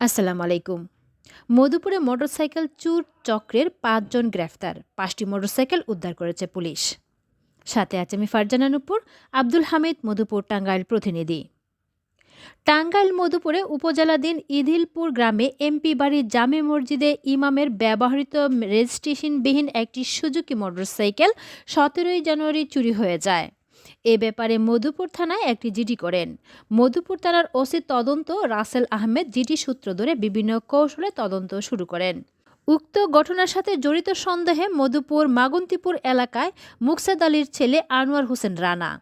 আসসালামু আলাইকুম। মধুপুরে মোটরসাইকেল চুর চক্রের পাঁচজন গ্রেফতার। পাঁচটি মোটরসাইকেল উদ্ধার করেছে পুলিশ। সাথে আছে আমি ফারজানা নুপুর আব্দুল হামিদ, মধুপুর টাঙ্গাইল প্রতিনিধি। টাঙ্গাইল মধুপুরে উপজেলাধীন ইদিলপুর গ্রামে এমপি বাড়ির জামে মসজিদে ইমামের ব্যবহৃত রেজিস্ট্রেশনবিহীন একটি সুজুকি মোটরসাইকেল সতেরোই জানুয়ারি চুরি হয়ে যায়। এ ব্যাপারে মধুপুর থানায় একটি জিডি করেন। মধুপুর থানার ওসি তদন্ত, রাসেল আহমেদ জিডি সূত্র ধরে বিভিন্ন কৌশলে তদন্ত শুরু করেন। উক্ত ঘটনার সাথে জড়িত সন্দেহে মধুপুর মাগন্তিপুর এলাকায় মুকসেদ আলীর ছেলে আনোয়ার হোসেন রানা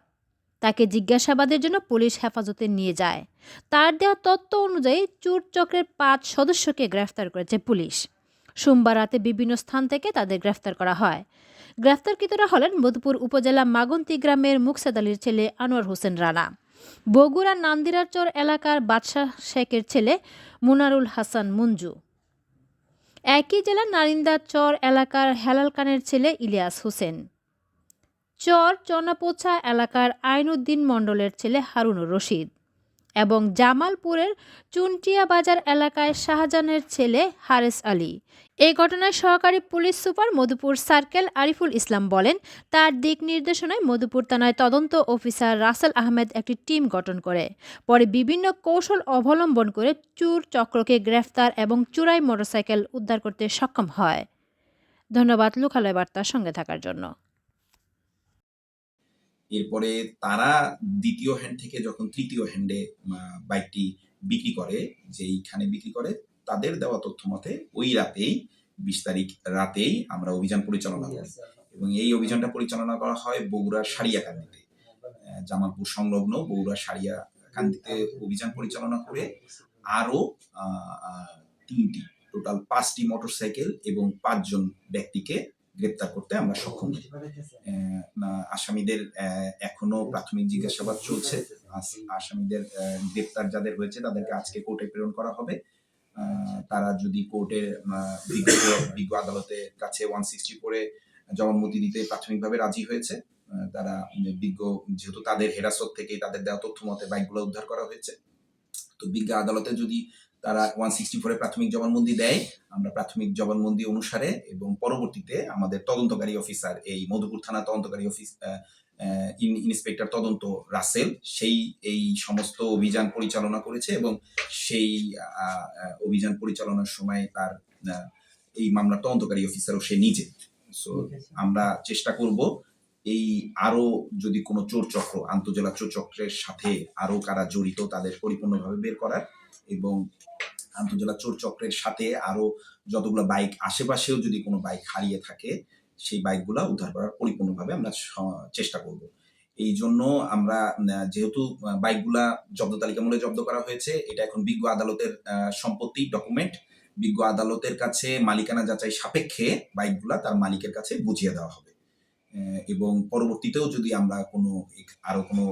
তাকে জিজ্ঞাসাবাদের জন্য পুলিশ হেফাজতে নিয়ে যায়। তার দেওয়া তথ্য অনুযায়ী চুর চক্রের পাঁচ সদস্যকে গ্রেফতার করেছে পুলিশ। সোমবার রাতে বিভিন্ন স্থান থেকে তাদের গ্রেফতার করা হয়। গ্রেফতারকৃতরা হলেন মধুপুর উপজেলা মাগন্তি গ্রামের মুকসাদ আলীর ছেলে আনোয়ার হোসেন রানা। বগুড়া নান্দিরাচর এলাকার বাদশাহ শেখের ছেলে মুনারুল হাসান মঞ্জু। একই জেলার নারিন্দা চর এলাকার হেলাল খানের ছেলে ইলিয়াস হোসেন। চর চনাপোছা এলাকার আইনুদ্দিন মণ্ডলের ছেলে হারুনুর রশিদ এবং জামালপুরের চুনটিয়া বাজার এলাকায় শাহজাহানের ছেলে হারেস আলী। এই ঘটনায় সহকারী police super Madhupur circle Ariful Islam বলেন, তার দিক নির্দেশনায় মধুপুর থানায় তদন্ত অফিসার রাসেল আহমেদ একটি টিম গঠন করে। পরে বিভিন্ন কৌশল অবলম্বন করে চুর চক্রকে গ্রেফতার এবং চুরাই মোটরসাইকেল উদ্ধার করতে সক্ষম হয়। ধন্যবাদ, লোকালয় বার্তার সঙ্গে থাকার জন্য। এরপরে তারা দ্বিতীয় হ্যান্ড থেকে যখন তৃতীয় হ্যান্ডে বাইকটি বিক্রি করে, যেইখানে বিক্রি করে তাদের দেওয়া তথ্য মতে ওই রাতেই বিশ তারিখ রাতেই আমরা অভিযান পরিচালনা করি। এবং এই অভিযানটা পরিচালনা করা হয় বগুড়ার সারিয়াকান্দিতে। জামালপুর সংলগ্ন বগুড়া সারিয়াকান্দিতে অভিযান পরিচালনা করে আরও তিনটি টোটাল পাঁচটি মোটরসাইকেল এবং পাঁচজন ব্যক্তিকে গ্রেপ্তার করতে আমরা সক্ষম হই। আসামিদের এখনও প্রাথমিক জিজ্ঞাসাবাদ চলছে। আসামিদের গ্রেপ্তার যাদের হয়েছে তাদেরকে আজকে কোর্টে প্রেরণ করা হবে। তারা যদি কোর্টে বিজ্ঞ আদালতের কাছে ওয়ান সিক্সটি করে জবানবন্দি দিতে প্রাথমিকভাবে রাজি হয়েছে তারা বিজ্ঞ, যেহেতু তাদের হেরাসত থেকে তাদের দেওয়া তথ্য মতে বাইকগুলো উদ্ধার করা হয়েছে। তো বিজ্ঞ আদালতে যদি তারা ওয়ান সিক্সটি ফোরে প্রাথমিক জবানবন্দি দেয়, আমরা প্রাথমিক জবানবন্দি অনুসারে এবং পরবর্তীতে আমাদের তদন্তকারী অফিসার এই মধুপুর থানা তদন্তকারী অফিস ইন্সপেক্টর তদন্ত রাসেল সেই এই সমস্ত অভিযান পরিচালনা করেছে এবং সেই অভিযান পরিচালনার সময় তার এই মামলার তদন্তকারী অফিসারও সে নিজে। সো আমরা চেষ্টা করব এই আরও যদি কোনো চোর চক্র আন্তজেলা চোর চক্রের সাথে আরও কারা জড়িত তাদের পরিপূর্ণভাবে বের করার এবং আন্তজেলা চোর চক্রের সাথে আরও যতগুলো বাইক আশেপাশেও যদি কোনো বাইক হারিয়ে থাকে সেই বাইকগুলো উদ্ধার করার পরিপূর্ণভাবে আমরা চেষ্টা করব। এই জন্য আমরা যেহেতু বাইকগুলা জব্দ তালিকামূলক জব্দ করা হয়েছে, এটা এখন বিজ্ঞ আদালতের সম্পত্তি ডকুমেন্ট বিজ্ঞ আদালতের কাছে মালিকানা যাচাই সাপেক্ষে বাইকগুলা তার মালিকের কাছে বুঝিয়ে দেওয়া হবে। এবং পরবর্তীতেও যদি আমরা কোনো আরও কোনো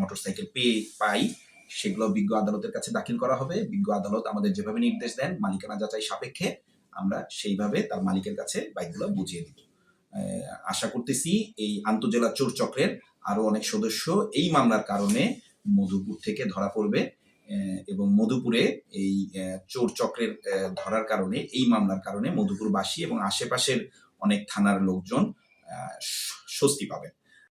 মোটরসাইকেল পেয়ে, পাই, সেগুলো বিজ্ঞ আদালতের কাছে দাখিল করা হবে। বিজ্ঞ আদালত আমাদের যেভাবে নির্দেশ দেন, মালিকানা যাচাই সাপেক্ষে আমরা সেইভাবে তার মালিকের কাছে বাইকগুলো বুঝিয়ে দিব। আশা করতেছি এই আন্তজেলা চোর চক্রের আরও অনেক সদস্য এই মামলার কারণে মধুপুর থেকে ধরা পড়বে এবং মধুপুরে এই চোর চক্রের ধরার কারণে, এই মামলার কারণে মধুপুরবাসী এবং আশেপাশের অনেক থানার লোকজন স্বস্তি পাবেন।